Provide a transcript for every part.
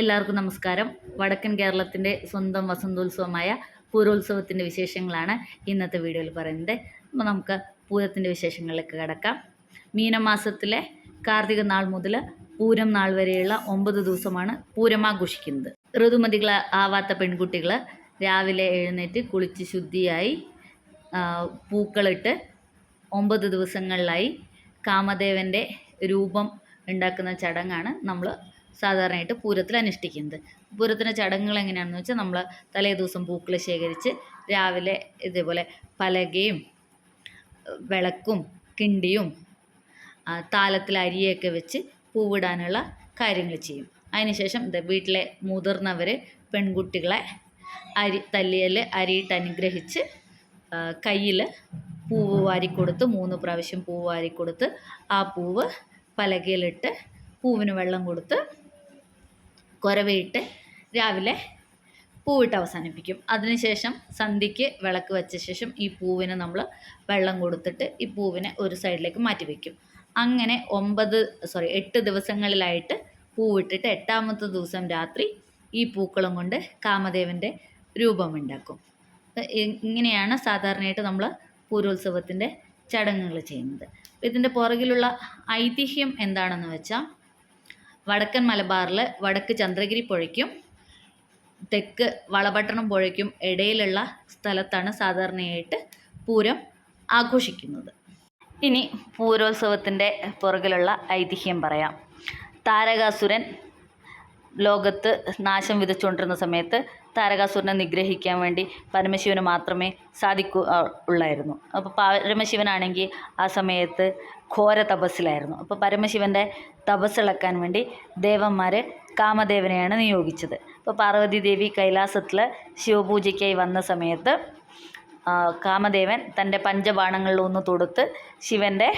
എല്ലാവർക്കും നമസ്കാരം. വടക്കൻ കേരളത്തിന്റെ സ്വന്തം വസന്തോത്സവമായ പൂരോത്സവത്തിന്റെ വിശേഷങ്ങളാണ് ഇന്നത്തെ വീഡിയോയിൽ പറയുന്നത്. അപ്പോൾ നമുക്ക് പൂരത്തിന്റെ വിശേഷങ്ങളിലേക്ക് കിടക്കാം. മീനമാസത്തിലെ കാർത്തിക നാൾ മുതൽ പൂരം നാൾ വരെയുള്ള ഒമ്പത് ദിവസമാണ് പൂരം ആഘോഷിക്കുന്നത്. ഋതുമതികൾ ആവാത്ത പെൺകുട്ടികൾ രാവിലെ എഴുന്നേറ്റ് കുളിച്ച് ശുദ്ധിയായി പൂക്കളിട്ട് ഒമ്പത് ദിവസങ്ങളിലായി കാമദേവന്റെ രൂപം ഉണ്ടാക്കുന്ന ചടങ്ങാണ് നമ്മൾ സാധാരണയായിട്ട് പൂരത്തിൽ അനുഷ്ഠിക്കുന്നത് പൂരത്തിന്റെ ചടങ്ങുകൾ എങ്ങനെയാണെന്ന് വെച്ചാൽ നമ്മൾ തലേ ദിവസം പൂക്കൾ ശേഖരിച്ച് രാവിലെ ഇതേപോലെ പലകയും വിളക്കും കിണ്ടിയും താലത്തിൽ അരിയൊക്കെ വെച്ച് പൂവിടാനുള്ള കാര്യങ്ങൾ ചെയ്യും. അതിനുശേഷം ഇത് വീട്ടിലെ മുതിർന്നവർ പെൺകുട്ടികളെ അരി തല്ലിയൽ അരിയിട്ട് അനുഗ്രഹിച്ച് കയ്യിൽ പൂവ് വാരിക്കൊടുത്ത് മൂന്ന് പ്രാവശ്യം പൂവ് വാരിക്കൊടുത്ത് ആ പൂവ് പലകയിലിട്ട് പൂവിന് വെള്ളം കൊടുത്ത് കുരവയിട്ട് രാവിലെ പൂവിട്ട് അവസാനിപ്പിക്കും. അതിനുശേഷം സന്ധ്യയ്ക്ക് വിളക്ക് വെച്ച ശേഷം ഈ പൂവിന് നമ്മൾ വെള്ളം കൊടുത്തിട്ട് ഈ പൂവിനെ ഒരു സൈഡിലേക്ക് മാറ്റി വയ്ക്കും അങ്ങനെ ഒമ്പത് സോറി എട്ട് ദിവസങ്ങളിലായിട്ട് പൂവിട്ടിട്ട് എട്ടാമത്തെ ദിവസം രാത്രി ഈ പൂക്കളും കൊണ്ട് കാമദേവന്റെ രൂപമുണ്ടാക്കും. ഇങ്ങനെയാണ് സാധാരണയായിട്ട് നമ്മൾ പൂരോത്സവത്തിന്റെ ചടങ്ങുകൾ ചെയ്യുന്നത്. ഇതിന്റെ പുറകിലുള്ള ഐതിഹ്യം എന്താണെന്ന് വെച്ചാൽ വടക്കൻ മലബാറിൽ വടക്ക് ചന്ദ്രഗിരി പുഴയ്ക്കും തെക്ക് വളപട്ടണം പുഴയ്ക്കും ഇടയിലുള്ള സ്ഥലത്താണ് സാധാരണയായിട്ട് പൂരം ആഘോഷിക്കുന്നത്. ഇനി പൂരോത്സവത്തിന്റെ പുറകിലുള്ള ഐതിഹ്യം പറയാം. താരകാസുരൻ ലോകത്ത് നാശം വിതച്ചുകൊണ്ടിരുന്ന സമയത്ത് താരകാസുരനെ നിഗ്രഹിക്കാൻ വേണ്ടി പരമശിവന് മാത്രമേ സാധിക്കൂ ഉള്ളായിരുന്നു. അപ്പോൾ പരമശിവനാണെങ്കിൽ ആ സമയത്ത് ഘോര തപസ്സിലായിരുന്നു. അപ്പോൾ പരമശിവന്റെ തപസ്സിളക്കാൻ വേണ്ടി ദേവന്മാർ കാമദേവനെയാണ് നിയോഗിച്ചത്. അപ്പോൾ പാർവതി ദേവി കൈലാസത്തിൽ ശിവപൂജയ്ക്കായി വന്ന സമയത്ത് കാമദേവൻ തന്റെ പഞ്ചബാണങ്ങളിലൊന്ന് തൊടുത്ത് ശിവന്റെ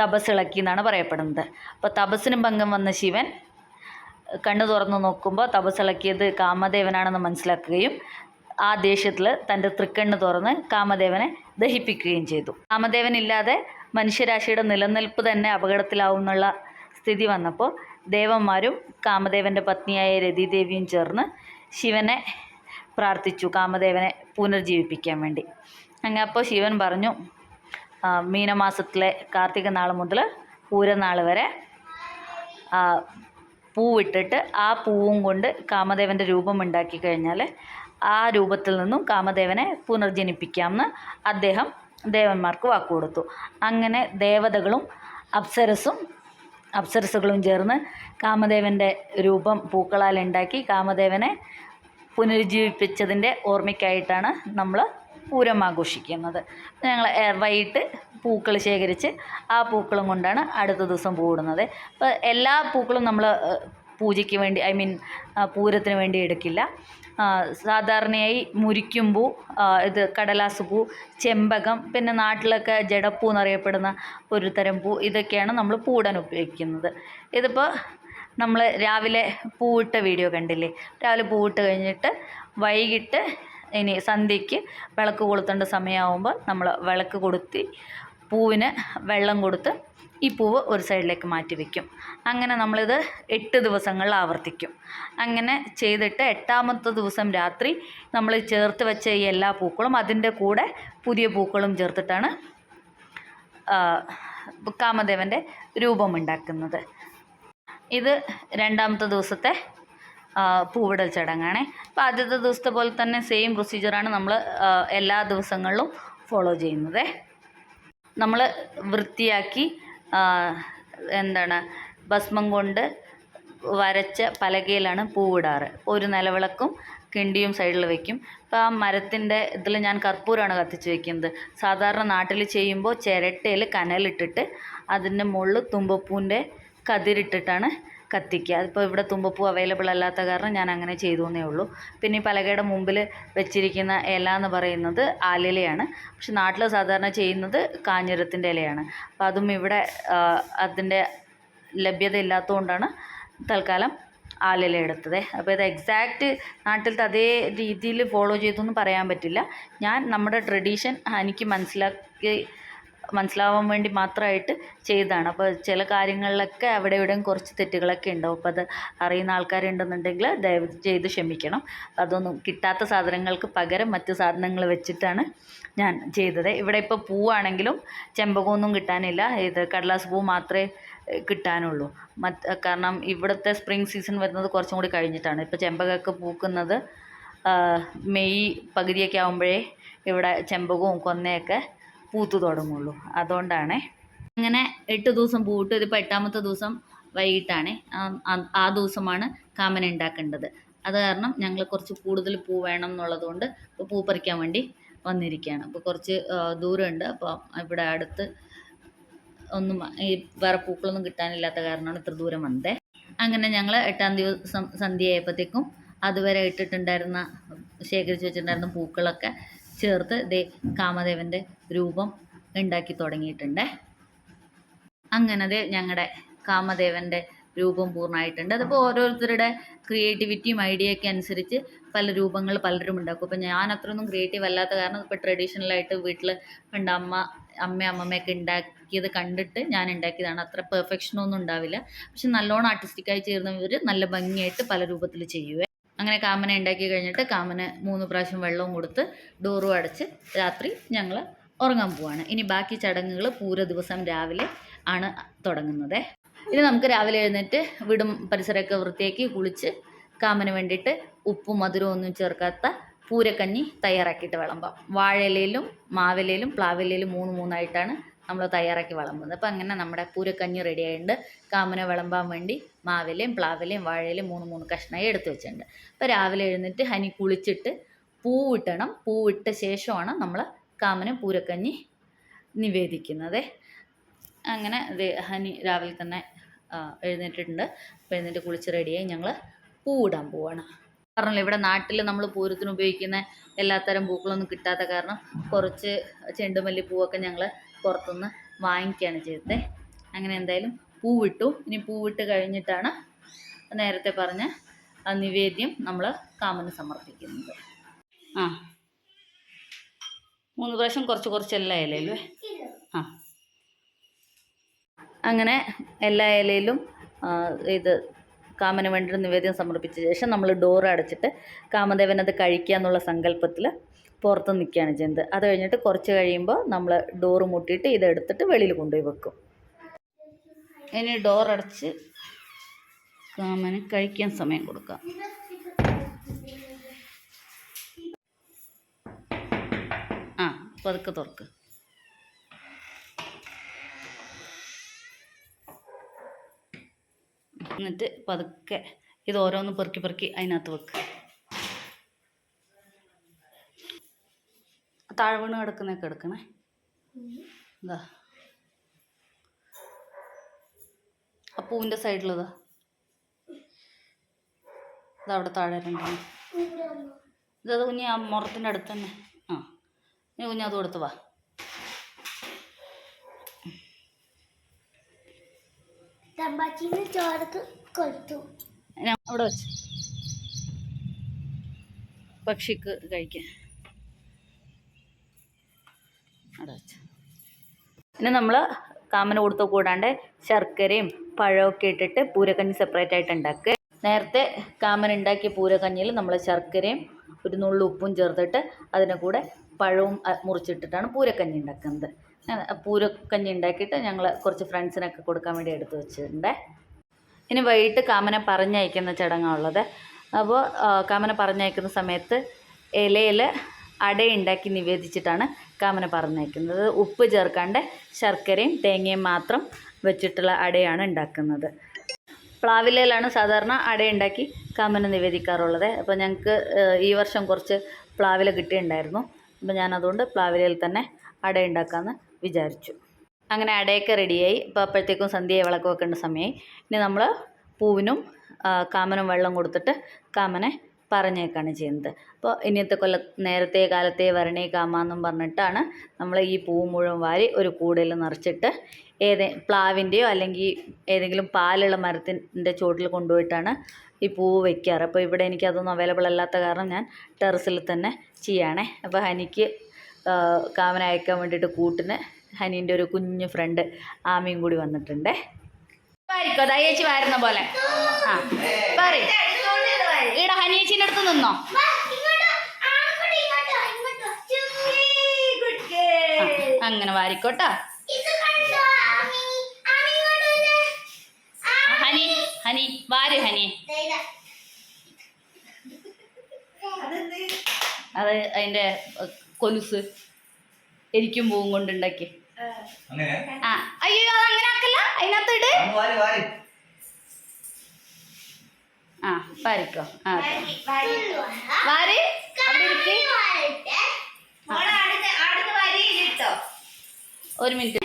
തപസ്സിളക്കി എന്നാണ് പറയപ്പെടുന്നത്. അപ്പോൾ തപസ്സിനും ഭംഗം വന്ന ശിവൻ കണ്ണു തുറന്നു നോക്കുമ്പോൾ തപസ്സിളക്കിയത് കാമദേവനാണെന്ന് മനസ്സിലാക്കുകയും ആ ദേഷ്യത്തിൽ തന്റെ തൃക്കണ്ണ് തുറന്ന് കാമദേവനെ ദഹിപ്പിക്കുകയും ചെയ്തു. കാമദേവൻ ഇല്ലാതെ മനുഷ്യരാശിയുടെ നിലനിൽപ്പ് തന്നെ അപകടത്തിലാവും എന്നുള്ള സ്ഥിതി വന്നപ്പോൾ ദേവന്മാരും കാമദേവന്റെ പത്നിയായ രതിദേവിയും ചേർന്ന് ശിവനെ പ്രാർത്ഥിച്ചു കാമദേവനെ പുനർജീവിപ്പിക്കാൻ വേണ്ടി. അങ്ങനെ അപ്പോൾ ശിവൻ പറഞ്ഞു മീനമാസത്തിലെ കാർത്തിക നാൾ മുതൽ പൂരനാൾ വരെ പൂവിട്ടിട്ട് ആ പൂവും കൊണ്ട് കാമദേവന്റെ രൂപം ഉണ്ടാക്കി കഴിഞ്ഞാൽ ആ രൂപത്തിൽ നിന്നും കാമദേവനെ പുനർജനിപ്പിക്കാമെന്ന് അദ്ദേഹം ദേവന്മാർക്ക് വാക്കുകൊടുത്തു അങ്ങനെ ദേവതകളും അപ്സരസും അപ്സരസുകളും ചേർന്ന് കാമദേവന്റെ രൂപം പൂക്കളാൽ ഉണ്ടാക്കി കാമദേവനെ പുനരുജ്ജീവിപ്പിച്ചതിന്റെ ഓർമ്മയ്ക്കായിട്ടാണ് നമ്മൾ പൂരം ആഘോഷിക്കുന്നത്. ഞങ്ങൾ വൈകിട്ട് പൂക്കൾ ശേഖരിച്ച് ആ പൂക്കളും കൊണ്ടാണ് അടുത്ത ദിവസം പൂവിടുന്നത്. അപ്പോൾ എല്ലാ പൂക്കളും നമ്മൾ പൂജയ്ക്ക് വേണ്ടി ഐ മീൻ പൂരത്തിന് വേണ്ടി എടുക്കില്ല. സാധാരണയായി മുരിക്കുമ്പൂ ഇത് കടലാസ് പൂ ചെമ്പകം പിന്നെ നാട്ടിലൊക്കെ ജടപ്പൂ എന്നറിയപ്പെടുന്ന ഒരു തരം പൂ ഇതൊക്കെയാണ് നമ്മൾ പൂടാൻ ഉപയോഗിക്കുന്നത്. ഇതിപ്പോൾ നമ്മൾ രാവിലെ പൂവിട്ട വീഡിയോ കണ്ടില്ലേ? രാവിലെ പൂവിട്ട് കഴിഞ്ഞിട്ട് വൈകിട്ട് ഇനി സന്ധ്യയ്ക്ക് വിളക്ക് കൊളുത്തേണ്ട സമയമാകുമ്പോൾ നമ്മൾ വിളക്ക് കൊളുത്തി പൂവിന് വെള്ളം കൊടുത്ത് ഈ പൂവ് ഒരു സൈഡിലേക്ക് മാറ്റി വയ്ക്കും അങ്ങനെ നമ്മളിത് എട്ട് ദിവസങ്ങളിൽ ആവർത്തിക്കും. അങ്ങനെ ചെയ്തിട്ട് എട്ടാമത്തെ ദിവസം രാത്രി നമ്മൾ ചേർത്ത് വെച്ച ഈ എല്ലാ പൂക്കളും അതിന്റെ കൂടെ പുതിയ പൂക്കളും ചേർത്തിട്ടാണ് കാമദേവന്റെ രൂപമുണ്ടാക്കുന്നത്. ഇത് രണ്ടാമത്തെ ദിവസത്തെ പൂവിടൽ ചടങ്ങാണ്. അപ്പോൾ ആദ്യത്തെ ദിവസത്തെ പോലെ തന്നെ സെയിം പ്രൊസീജിയറാണ് നമ്മൾ എല്ലാ ദിവസങ്ങളിലും ഫോളോ ചെയ്യുന്നത്. നമ്മൾ വൃത്തിയാക്കി എന്താണ് ഭസ്മം കൊണ്ട് വരച്ച പലകയിലാണ് പൂവിടാറ്. ഒരു നിലവിളക്കും കിണ്ടിയും സൈഡിൽ വെക്കും. അപ്പോൾ ആ മരത്തിന്റെ ഇതിൽ ഞാൻ കർപ്പൂരമാണ് കത്തിച്ച് വെക്കുന്നത്. സാധാരണ നാട്ടിൽ ചെയ്യുമ്പോൾ ചിരട്ടയിൽ കനലിട്ടിട്ട് അതിന്റെ മുകളിൽ തുമ്പപ്പൂവിന്റെ കതിരിട്ടിട്ടാണ് കത്തിക്കുക. അതിപ്പോൾ ഇവിടെ തുമ്പപ്പൂ അവൈലബിൾ അല്ലാത്ത കാരണം ഞാൻ അങ്ങനെ ചെയ്തു എന്നേ ഉള്ളൂ. പിന്നെ ഈ പലകയുടെ മുമ്പിൽ വെച്ചിരിക്കുന്ന ഇല എന്ന് പറയുന്നത് ആലിലയാണ്. പക്ഷെ നാട്ടിൽ സാധാരണ ചെയ്യുന്നത് കാഞ്ഞിരത്തിന്റെ ഇലയാണ്. അപ്പം അതും ഇവിടെ അതിന്റെ ലഭ്യത ഇല്ലാത്തതുകൊണ്ടാണ് തൽക്കാലം ആലില എടുത്തത്. അപ്പോൾ ഇത് എക്സാക്റ്റ് നാട്ടിലത്തെ അതേ രീതിയിൽ ഫോളോ ചെയ്തൊന്നും പറയാൻ പറ്റില്ല. ഞാൻ നമ്മുടെ ട്രഡീഷൻ എനിക്ക് മനസ്സിലാക്കി മനസ്സിലാവാൻ വേണ്ടി മാത്രമായിട്ട് ചെയ്തതാണ്. അപ്പോൾ ചില കാര്യങ്ങളിലൊക്കെ അവിടെ ഇവിടെയും കുറച്ച് തെറ്റുകളൊക്കെ ഉണ്ടാവും. അപ്പോൾ അത് അറിയുന്ന ആൾക്കാരുണ്ടെന്നുണ്ടെങ്കിൽ ദയവ് ചെയ്ത് ക്ഷമിക്കണം. അതൊന്നും കിട്ടാത്ത സാധനങ്ങൾക്ക് പകരം മറ്റ് സാധനങ്ങൾ വെച്ചിട്ടാണ് ഞാൻ ചെയ്തത്. ഇവിടെ ഇപ്പോൾ പൂവാണെങ്കിലും ചെമ്പകമൊന്നും കിട്ടാനില്ല. ഇത് കടലാസ് പൂ മാത്രമേ കിട്ടാനുള്ളൂ. മറ്റ് കാരണം ഇവിടുത്തെ സ്പ്രിംഗ് സീസൺ വരുന്നത് കുറച്ചും കൂടി കഴിഞ്ഞിട്ടാണ്. ഇപ്പോൾ ചെമ്പകമൊക്കെ പൂക്കുന്നത് മെയ് പകുതിയൊക്കെ ആകുമ്പോഴേ ഇവിടെ ചെമ്പകവും കൊന്നയൊക്കെ പൂത്തു തുടങ്ങുള്ളൂ. അതുകൊണ്ടാണ് അങ്ങനെ എട്ട് ദിവസം പൂവിട്ട് ഇതിപ്പോൾ എട്ടാമത്തെ ദിവസം വൈകിട്ടാണ് ആ- ദിവസമാണ് കാമന ഉണ്ടാക്കേണ്ടത്. അത് കാരണം ഞങ്ങൾ കുറച്ച് കൂടുതൽ പൂ വേണം എന്നുള്ളത് കൊണ്ട് ഇപ്പോൾ പൂ പറിക്കാൻ വേണ്ടി വന്നിരിക്കുകയാണ്. അപ്പോൾ കുറച്ച് ദൂരമുണ്ട്. അപ്പോൾ ഇവിടെ അടുത്ത് ഒന്നും ഈ വേറെ പൂക്കളൊന്നും കിട്ടാനില്ലാത്ത കാരണമാണ് ഇത്ര ദൂരം വന്നത് അങ്ങനെ ഞങ്ങൾ എട്ടാം ദിവസം സന്ധ്യയായപ്പോഴത്തേക്കും അതുവരെ ഇട്ടിട്ടുണ്ടായിരുന്ന ശേഖരിച്ച് വെച്ചിട്ടുണ്ടായിരുന്ന പൂക്കളൊക്കെ ചേർത്ത് ദേ കാമദേവന്റെ രൂപം ഉണ്ടാക്കി തുടങ്ങിയിട്ടുണ്ട്. അങ്ങനെ ദേ ഞങ്ങളുടെ കാമദേവന്റെ രൂപം പൂർണമായിട്ടുണ്ട്. അതിപ്പോൾ ഓരോരുത്തരുടെ ക്രിയേറ്റിവിറ്റിയും ഐഡിയയൊക്കെ അനുസരിച്ച് പല രൂപങ്ങൾ പലരും ഉണ്ടാക്കും. അപ്പോൾ ഞാൻ അത്രയൊന്നും ക്രിയേറ്റീവ് അല്ലാത്ത കാരണം ഇപ്പോൾ ട്രഡീഷണലായിട്ട് വീട്ടിൽ പണ്ട് അമ്മ അമ്മ അമ്മമ്മയൊക്കെ ഉണ്ടാക്കിയത് കണ്ടിട്ട് ഞാൻ ഉണ്ടാക്കിയതാണ്. അത്ര പെർഫെക്ഷനൊന്നും ഉണ്ടാവില്ല. പക്ഷെ നല്ലോണം ആർട്ടിസ്റ്റിക്കായി ചേർന്നവർ നല്ല ഭംഗിയായിട്ട് പല രൂപത്തിൽ ചെയ്യുവേ. അങ്ങനെ കാമന ഉണ്ടാക്കി കഴിഞ്ഞിട്ട് കാമന് മൂന്ന് പ്രാവശ്യം വെള്ളവും കൊടുത്ത് ഡോറും അടച്ച് രാത്രി ഞങ്ങൾ ഉറങ്ങാൻ പോവാണ്. ഇനി ബാക്കി ചടങ്ങുകൾ പൂര ദിവസം രാവിലെ ആണ് തുടങ്ങുന്നത്. ഇനി നമുക്ക് രാവിലെ എഴുന്നേറ്റ് വീടും പരിസരമൊക്കെ വൃത്തിയാക്കി കുളിച്ച് കാമന് വേണ്ടിയിട്ട് ഉപ്പും മധുരവും ഒന്നും ചേർക്കാത്ത പൂരക്കഞ്ഞി തയ്യാറാക്കിയിട്ട് വിളമ്പാം. വാഴയിലയിലും മാവിലയിലും പ്ലാവിലയിലും മൂന്ന് മൂന്നായിട്ടാണ് നമ്മൾ തയ്യാറാക്കി വിളമ്പുന്നത്. അപ്പോൾ അങ്ങനെ നമ്മുടെ പൂരക്കഞ്ഞി റെഡി ആയിട്ടുണ്ട്. കാമന വിളമ്പാൻ വേണ്ടി മാവിലയും പ്ലാവിലയും വാഴയിലും മൂന്ന് മൂന്ന് കഷ്ണമായി എടുത്തു വെച്ചിട്ടുണ്ട്. അപ്പോൾ രാവിലെ എഴുന്നേറ്റ് ഹനി കുളിച്ചിട്ട് പൂ ഇട്ടണം പൂ പൂവിട്ട ശേഷമാണ് നമ്മൾ കാമന പൂരക്കഞ്ഞി നിവേദിക്കുന്നത്. അങ്ങനെ ഹനി രാവിലെ തന്നെ എഴുന്നേറ്റിട്ടുണ്ട്. അപ്പോൾ എഴുന്നേറ്റ് കുളിച്ച് റെഡിയായി ഞങ്ങൾ പൂ പൂവിടാൻ പോവാണ്. പറഞ്ഞല്ലോ ഇവിടെ നാട്ടിൽ നമ്മൾ പൂരത്തിന് ഉപയോഗിക്കുന്ന എല്ലാത്തരം പൂക്കളൊന്നും കിട്ടാത്ത കാരണം കുറച്ച് ചെണ്ടുമല്ലി പൂവൊക്കെ ഞങ്ങൾ പുറത്തുനിന്ന് വാങ്ങിക്കുകയാണ് ചെയ്തത്. അങ്ങനെ എന്തായാലും പൂവിട്ടു. ഇനി പൂവിട്ട് കഴിഞ്ഞിട്ടാണ് നേരത്തെ പറഞ്ഞ നിവേദ്യം നമ്മൾ കാമന് സമർപ്പിക്കുന്നത്. ആ. മൂന്ന് പ്രാവശ്യം കുറച്ച് കുറച്ച് എല്ലാ ഇലയിലും ആ. അങ്ങനെ എല്ലാ ഇലയിലും ഇത് കാമന് വേണ്ടിയിട്ട് നിവേദ്യം സമർപ്പിച്ച ശേഷം നമ്മൾ ഡോർ അടച്ചിട്ട് കാമദേവൻ അത് കഴിക്കുക എന്നുള്ള സങ്കല്പത്തിൽ പുറത്ത് നിൽക്കുകയാണ് ചെയ്യുന്നത്. അത് കഴിഞ്ഞിട്ട് കുറച്ച് കഴിയുമ്പോൾ നമ്മൾ ഡോറ് മുട്ടിയിട്ട് ഇതെടുത്തിട്ട് വെളിയിൽ കൊണ്ടുപോയി വെക്കും. ഇനി ഡോറടച്ച് കാമന് കഴിക്കാൻ സമയം കൊടുക്കാം. ആ പതുക്കെ തുറക്ക്. എന്നിട്ട് പതുക്കെ ഇത് ഓരോന്ന് പെറുക്കി പെറുക്കി അതിനകത്ത് വെക്ക്. താഴെ വീണ് കിടക്കുന്നൊക്കെ എടുക്കണേ. ഇതാ ആ പൂവിന്റെ സൈഡിലതാ. ഇതാ അവിടെ താഴെ രണ്ടാണ് ഇതത് കുഞ്ഞി ആ മുറത്തിന്റെ അടുത്ത് തന്നെ. ആ ഇനി കുഞ്ഞി അത് കൊടുത്ത് വാ. അവിടെ വെച്ച്. പക്ഷിക്ക് കഴിക്കാൻ. വെച്ച് നമ്മൾ കാമന് കൊടുത്ത കൂടാണ്ട് ശർക്കരയും പഴമൊക്കെ ഇട്ടിട്ട് പൂരക്കഞ്ഞി സെപ്പറേറ്റ് ആയിട്ട് ഉണ്ടാക്കുക. നേരത്തെ കാമൻ ഉണ്ടാക്കിയ പൂരക്കഞ്ഞിയിൽ നമ്മൾ ശർക്കരയും ഒരു നുള്ളു ഉപ്പും ചേർത്തിട്ട് അതിന്റെ കൂടെ പഴവും മുറിച്ചിട്ടിട്ടാണ് പൂരക്കഞ്ഞി ഉണ്ടാക്കുന്നത്. പൂരക്കഞ്ഞി ഉണ്ടാക്കിയിട്ട് ഞങ്ങൾ കുറച്ച് ഫ്രണ്ട്സിനൊക്കെ കൊടുക്കാൻ വേണ്ടി എടുത്തു വെച്ചിട്ടുണ്ട്. ഇനി വൈകിട്ട് കാമനെ പറഞ്ഞയക്കുന്ന ചടങ്ങാണുള്ളത് അപ്പോൾ കാമനെ പറഞ്ഞയക്കുന്ന സമയത്ത് ഇലയിൽ അടയുണ്ടാക്കി നിവേദിച്ചിട്ടാണ് കാമനെ പറഞ്ഞേക്കുന്നത്. ഉപ്പ് ചേർക്കാണ്ട് ശർക്കരയും തേങ്ങയും മാത്രം വെച്ചിട്ടുള്ള അടയാണ് ഉണ്ടാക്കുന്നത്. പ്ലാവിലയിലാണ് സാധാരണ അടയുണ്ടാക്കി കാമന നിവേദിക്കാറുള്ളത്. അപ്പോൾ ഞങ്ങൾക്ക് ഈ വർഷം കുറച്ച് പ്ലാവില കിട്ടിയിട്ടുണ്ടായിരുന്നു. അപ്പോൾ ഞാനതുകൊണ്ട് പ്ലാവിലയിൽ തന്നെ അട ഉണ്ടാക്കാമെന്ന് വിചാരിച്ചു. അങ്ങനെ അടയൊക്കെ റെഡിയായി. ഇപ്പോൾ അപ്പോഴത്തേക്കും സന്ധ്യയെ വിളക്ക് വെക്കേണ്ട സമയമായി. ഇനി നമ്മൾ പൂവിനും കാമനും വെള്ളം കൊടുത്തിട്ട് കാമനെ പറഞ്ഞേക്കാണ് ചെയ്യുന്നത്. അപ്പോൾ ഇനിയത്തെ കൊല്ല നേരത്തെ കാലത്തെ വരണേ കാമാന്നും പറഞ്ഞിട്ടാണ് നമ്മൾ ഈ പൂ മുഴുവൻ വാരി ഒരു കൂടയിൽ നിറച്ചിട്ട് ഏത് പ്ലാവിന്റെയോ അല്ലെങ്കിൽ ഏതെങ്കിലും പാലുള്ള മരത്തിന്റെ ചുവട്ടിൽ കൊണ്ടുപോയിട്ടാണ് ഈ പൂവ് വെക്കാറ്. അപ്പോൾ ഇവിടെ എനിക്കതൊന്നും അവൈലബിൾ അല്ലാത്ത കാരണം ഞാൻ ടെറസിൽ തന്നെ ചെയ്യുകയാണേ അപ്പോൾ ഹനിക്ക് കാമന അയക്കാൻ വേണ്ടിയിട്ട് കൂട്ടിന് ഹനീന്റെ ഒരു കുഞ്ഞു ഫ്രണ്ട് ആമയും കൂടി വന്നിട്ടുണ്ടേ. വാരിക്കോ? ദയേച്ചി വാരുന്ന പോലെ. ആ പറ ഇങ്ങോട്ട്, ഇങ്ങോട്ട്. അടുത്ത് നിന്നോ അങ്ങനെ വാരിക്കോട്ടാ. ഇത് കണ്ടോ, ആമി? ആമി ഇങ്ങോട്ട് വന്നേ. ഹനി ഹനി വാര് ഹനി. അത് അതിന്റെ കൊലുസ് എരിക്കും പൂവും കൊണ്ടുണ്ടാക്കി. അങ്ങനെ? ആ അയ്യോ അത് അങ്ങനെ ആക്കല്ല? അതിനകത്ത് ഇട്. വാരി വാരി. ആ വാരിക്കോ ആ. വാര്. ഒരു മിനിറ്റ്.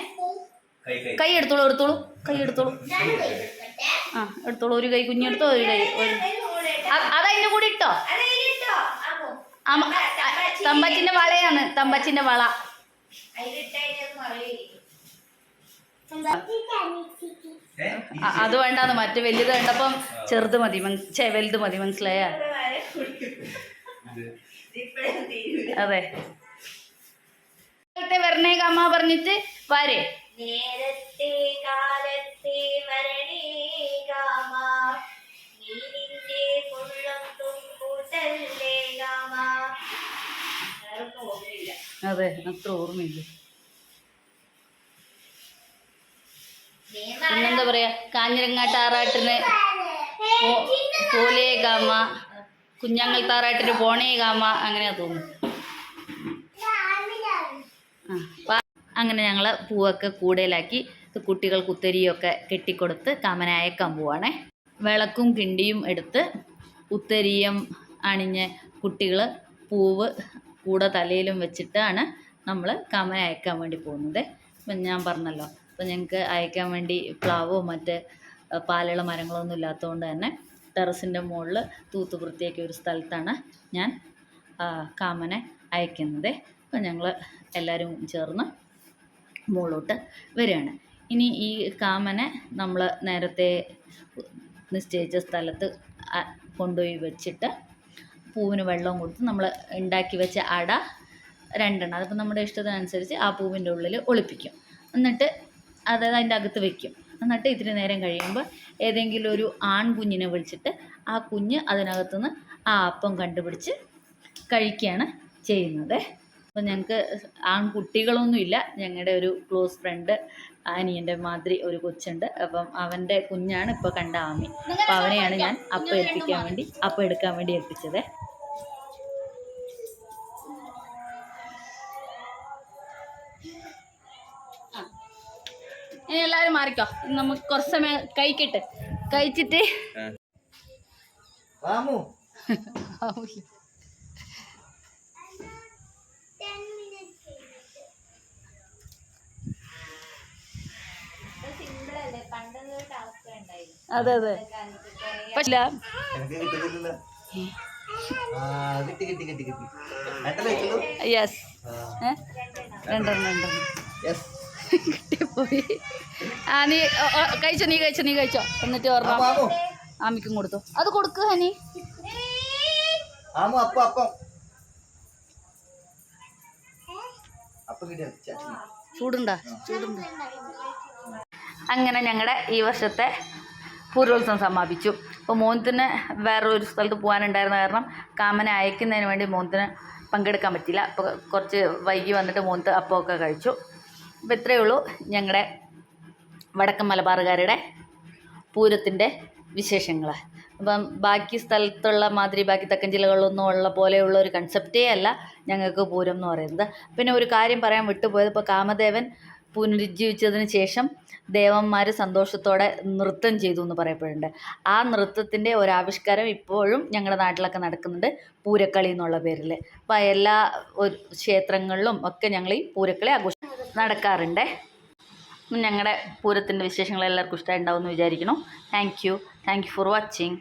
കൈ എടുത്തോളൂ എടുത്തോളൂ. കൈ എടുത്തോളൂ. രണ്ട് കൈ വെക്കട്ടെ. ആ എടുത്തോളൂ. ഒരു കൈ കുഞ്ഞെടുത്തോ ഒരു കൈ ഒരു കൂടി ഇട്ടോ? തമ്പച്ചിന്റെ വളയാണ് തമ്പച്ചിന്റെ വള. അത് വേണ്ടാന്ന് മറ്റേ വലുത് കണ്ടപ്പം ചെറുത് മതി ഛെ, വലുത് മതി മനസ്സിലായ. അതെ. നേരത്തെ വരണേ അമ്മ പറഞ്ഞിട്ട് വരെ. നേരത്തെ കാലത്തെ വരണേ കാമ നീ നിന്റെ മുള്ളം കൂട്ടല്ലേ കാമ അതെ അത്ര ഓർമ്മയില്ല. പിന്നെന്താ പറയാ? കാഞ്ഞിരങ്ങാട്ട് ആറാട്ടിന് പോലേ കാമ കുഞ്ഞങ്ങൾ താറാട്ടിന് പോണേ കാമ അങ്ങനെയാ തോന്നുന്നു. ആ അങ്ങനെ ഞങ്ങൾ പൂവൊക്കെ കൂടുതലാക്കി കുട്ടികൾ കുത്തരിയൊക്കെ കെട്ടിക്കൊടുത്ത് കാമനായക്കാൻ പോവാണേ വിളക്കും കിണ്ടിയും എടുത്ത് ഉത്തരിയും അണിഞ്ഞ് കുട്ടികൾ പൂവ് കൂടെ തലയിലും വെച്ചിട്ടാണ് നമ്മൾ അയക്കാൻ വേണ്ടി പോകുന്നത്. ഞാൻ പറഞ്ഞല്ലോ അപ്പം ഞങ്ങൾക്ക് അയക്കാൻ വേണ്ടി പ്ലാവോ മറ്റ് പാലുള്ള മരങ്ങളൊന്നും ഇല്ലാത്തതുകൊണ്ട് തന്നെ ടെറസിന്റെ മുകളിൽ തൂത്ത് വൃത്തിയാക്കിയ ഒരു സ്ഥലത്താണ് ഞാൻ കാമനെ അയക്കുന്നത്. അപ്പം ഞങ്ങൾ എല്ലാവരും ചേർന്ന് മുകളിലോട്ട് വരികയാണ്. ഇനി ഈ കാമനെ നമ്മൾ നേരത്തെ നിശ്ചയിച്ച സ്ഥലത്ത് കൊണ്ടുപോയി വെച്ചിട്ട് പൂവിന് വെള്ളം കൊടുത്ത് നമ്മൾ ഉണ്ടാക്കി വെച്ച അട രണ്ടെണ്ണം. അതിപ്പോൾ നമ്മുടെ ഇഷ്ടത്തിനനുസരിച്ച് ആ പൂവിന്റെ ഉള്ളിൽ ഒളിപ്പിക്കും. എന്നിട്ട് അത് അതിന്റെ അകത്ത് വെക്കും. എന്നിട്ട് ഇത്തിരി നേരം കഴിയുമ്പോൾ ഏതെങ്കിലും ഒരു ആൺകുഞ്ഞിനെ വിളിച്ചിട്ട് ആ കുഞ്ഞ് അതിനകത്തുനിന്ന് ആ അപ്പം കണ്ടുപിടിച്ച് കഴിക്കുകയാണ് ചെയ്യുന്നത്. അപ്പം ഞങ്ങൾക്ക് ആൺകുട്ടികളൊന്നുമില്ല. ഞങ്ങളുടെ ഒരു ക്ലോസ് ഫ്രണ്ട് അനിയന്റെ മാതിരി ഒരു കൊച്ചുണ്ട്. അപ്പം അവന്റെ കുഞ്ഞാണ് ഇപ്പോൾ കണ്ട ആമി. അപ്പോൾ അവനെയാണ് ഞാൻ അപ്പം എത്തിക്കാൻ വേണ്ടി അപ്പം എടുക്കാൻ വേണ്ടി ഏൽപ്പിച്ചത്. എല്ലാവരും മാറിക്കോ. നമുക്ക് കുറച്ച് സമയം കഴിക്കട്ടെ. കഴിച്ചിട്ട് അതെ അതെ. പറ്റില്ല. എനിക്ക് കിട്ടുന്നില്ല ആ കിട്ടി കിട്ടി കിട്ടി കിട്ടി. രണ്ടല്ലേ വെച്ചുള്ളൂ യെസ് രണ്ടെണ്ണം രണ്ടെണ്ണം. യെസ് കിട്ടിപ്പോയി. ആ നീ കഴിച്ചോ നീ കഴിച്ചോ നീ കഴിച്ചോ. എന്നിട്ട് ഓർമ്മ ആമു ആമിക്കും കൊടുത്തു. അത് കൊടുക്ക് ഹനി. ചൂടുണ്ടാ? ചൂടുണ്ടാ? അങ്ങനെ ഞങ്ങളുടെ ഈ വർഷത്തെ പൂരോത്സവം സമാപിച്ചു. അപ്പോൾ മോഹത്തിന് വേറെ ഒരു സ്ഥലത്ത് പോകാനുണ്ടായിരുന്ന കാരണം കാമനെ അയക്കുന്നതിന് വേണ്ടി മോഹത്തിന് പങ്കെടുക്കാൻ പറ്റില്ല അപ്പോൾ കുറച്ച് വൈകി വന്നിട്ട് മോഹത്ത് അപ്പമൊക്കെ കഴിച്ചു. അപ്പോൾ ഇത്രയേ ഉള്ളൂ ഞങ്ങളുടെ വടക്കൻ മലബാറുകാരുടെ പൂരത്തിന്റെ വിശേഷങ്ങൾ അപ്പം ബാക്കി സ്ഥലത്തുള്ള മാതിരി ബാക്കി തെക്കൻ ജില്ലകളിലൊന്നും ഉള്ള പോലെയുള്ള ഒരു കൺസെപ്റ്റേ അല്ല ഞങ്ങൾക്ക് പൂരം എന്ന് പറയുന്നത്. പിന്നെ ഒരു കാര്യം പറയാൻ വിട്ടുപോയത് ഇപ്പോൾ കാമദേവൻ പുനരുജ്ജീവിച്ചതിന് ശേഷം ദേവന്മാർ സന്തോഷത്തോടെ നൃത്തം ചെയ്തു എന്ന് പറയപ്പെടുന്നുണ്ട്. ആ നൃത്തത്തിന്റെ ഒരാവിഷ്കാരം ഇപ്പോഴും ഞങ്ങളുടെ നാട്ടിലൊക്കെ നടക്കുന്നുണ്ട് പൂരക്കളി എന്നുള്ള പേരിൽ അപ്പോൾ എല്ലാ ക്ഷേത്രങ്ങളിലും ഒക്കെ ഞങ്ങൾ ഈ പൂരക്കളി ആഘോഷം നടക്കാറുണ്ട്. ഞങ്ങളുടെ പൂരത്തിന്റെ വിശേഷങ്ങൾ എല്ലാവർക്കും ഇഷ്ടമായിട്ടുണ്ടാവും എന്ന് വിചാരിക്കണം thank you thank you for watching